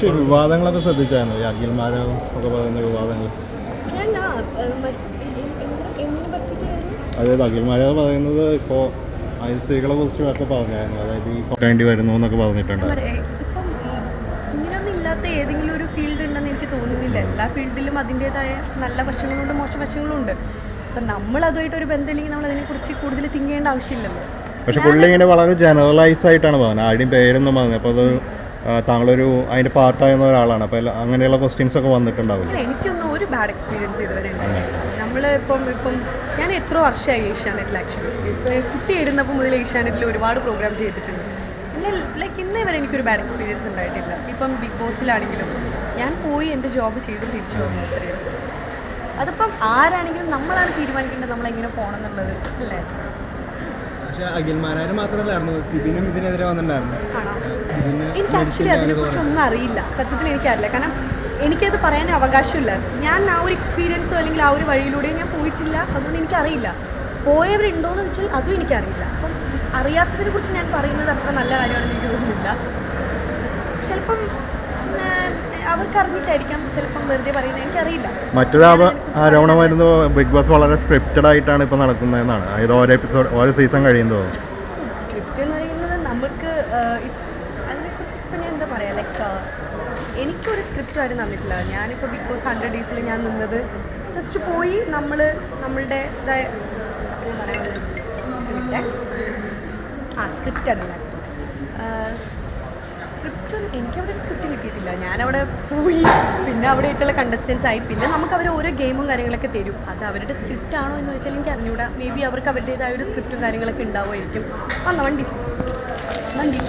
പക്ഷേ വിവാദങ്ങളൊക്കെ ശ്രദ്ധിച്ചായിരുന്നു. ഈ അഖിൽമാരോ ഒക്കെ പറയുന്ന വിവാദങ്ങൾ. അതായത് അഖിൽമാരാവ് പറയുന്നത് ഇപ്പോൾ സ്ത്രീകളെ കുറിച്ചും ഒക്കെ പറഞ്ഞായിരുന്നു. അതായത് ഈ വേണ്ടി വരുന്നു എന്നൊക്കെ പറഞ്ഞിട്ടുണ്ടായിരുന്നു. ഇപ്പം ഇല്ലാത്ത ഏതെങ്കിലും ഒരു ഫീൽഡ് ഉണ്ടെന്ന് എനിക്ക് തോന്നുന്നില്ല. എല്ലാ ഫീൽഡിലും അതിന്റെതായ നല്ല വശങ്ങളുണ്ട് മോശം വശങ്ങളും ഉണ്ട് അപ്പം നമ്മൾ അതുമായിട്ട് ഒരു ബന്ധമില്ലെങ്കിൽ നമ്മൾ അതിനെക്കുറിച്ച് കൂടുതൽ തിങ്ങേണ്ട ചെയ്യേണ്ട ആവശ്യമില്ലല്ലോ. പക്ഷെ പുള്ളി ഇങ്ങനെ വളരെ ജനറലൈസ് ആയിട്ടാണ് പറഞ്ഞത്. ആരുടെയും പേരൊന്നും പറഞ്ഞത് അപ്പോൾ അത് താങ്കളൊരു അതിന്റെ പാർട്ടായിരുന്ന ഒരാളാണ്. അപ്പോൾ അങ്ങനെയുള്ള ക്വസ്റ്റ്യൻസ് ഒക്കെ വന്നിട്ടുണ്ടാവില്ല? എനിക്കൊന്നും ഒരു ബാഡ് എക്സ്പീരിയൻസ് ഇതുവരെ നമ്മൾ ഇപ്പം ഇപ്പം ഞാൻ എത്ര വർഷമായി ഏഷ്യാനെറ്റിൽ ആക്ച്വലി ഇപ്പം കുട്ടിയായിരുന്നപ്പോൾ മുതൽ ഏഷ്യാനെറ്റിൽ ഒരുപാട് പ്രോഗ്രാം ചെയ്തിട്ടുണ്ട്. പിന്നെ ലൈക്ക് ഇന്നേ വരെ എനിക്കൊരു ബാഡ് എക്സ്പീരിയൻസ് ഉണ്ടായിട്ടില്ല. ഇപ്പം ബിഗ് ബോസിലാണെങ്കിലും ഞാൻ പോയി എന്റെ ജോബ് ചെയ്ത് തിരിച്ചു വന്നു അത്രയേ അതിപ്പം ആരാണെങ്കിലും നമ്മളാണ് തീരുമാനിക്കേണ്ടത് നമ്മളെങ്ങനെ പോകണം എന്നുള്ളത് അല്ലേ? പക്ഷെ അഖിൽമാരാര് മാത്രമല്ലായിരുന്നു. സിബിനും ഇതിനെതിരെ വന്നിട്ടുണ്ടായിരുന്നു. എനിക്ക് ആക്ച്വലി അതിനെക്കുറിച്ച് ഒന്നും അറിയില്ല. സത്യത്തിൽ എനിക്കറിയില്ല. കാരണം എനിക്കത് പറയാൻ അവകാശമില്ല. ഞാൻ ആ ഒരു എക്സ്പീരിയൻസോ അല്ലെങ്കിൽ ആ ഒരു വഴിയിലൂടെ ഞാൻ പോയിട്ടില്ല. അതുകൊണ്ട് എനിക്കറിയില്ല. പോയവരുണ്ടോയെന്ന് വെച്ചാൽ അതും എനിക്കറിയില്ല. അപ്പം അറിയാത്തതിനെ കുറിച്ച് ഞാൻ പറയുന്നത് അത്ര നല്ല കാര്യമാണെന്ന് എനിക്ക് തോന്നുന്നില്ല. ചിലപ്പം അവർക്ക് അറിഞ്ഞിട്ടായിരിക്കാം ചിലപ്പം വെറുതെ പറയുന്നത്. എനിക്കറിയില്ല. മറ്റൊരു ആരോപണം വരുന്നത് ബിഗ് ബോസ് വളരെ സ്ക്രിപ്റ്റഡ് ആയിട്ടാണ് ഇപ്പൊ നടക്കുന്നതെന്നാണ്. അതായത് ഓരോ എപ്പിസോഡ് ഓരോ സീസൺ കഴിയുമ്പോൾ സ്ക്രിപ്റ്റ് എന്ന് പറയുന്നത് നമുക്ക് അതിനെക്കുറിച്ച് ഇപ്പം ഞാൻ എന്താ പറയാ? ലൈക്ക് എനിക്കൊരു സ്ക്രിപ്റ്റ് ആരും തന്നിട്ടില്ല. ഞാനിപ്പോൾ ബിഗ് ബോസ് ഹൺഡ്രഡ് ഡേയ്സിൽ ഞാൻ നിന്നത് ജസ്റ്റ് പോയി നമ്മൾ നമ്മളുടെ ഇതായ. ആ സ്ക്രിപ്റ്റ് ഞാൻ. സ്ക്രിപ്റ്റ് എനിക്കവിടെ സ്ക്രിപ്റ്റ് കിട്ടിയിട്ടില്ല. ഞാനവിടെ പോയി പിന്നെ അവിടെ ആയിട്ടുള്ള കണ്ടസ്റ്റൻസ് ആയി. പിന്നെ നമുക്ക് അവർ ഓരോ ഗെയിമും കാര്യങ്ങളൊക്കെ തരും. അത് അവരുടെ സ്ക്രിപ്റ്റ് ആണോ എന്ന് വെച്ചാൽ എനിക്ക് അറിഞ്ഞൂടാ. മേ ബി അവർക്ക് അവരുടേതായ ഒരു സ്ക്രിപ്റ്റും കാര്യങ്ങളൊക്കെ ഉണ്ടാവുമായിരിക്കും. വന്ന വണ്ടി. വണ്ടി.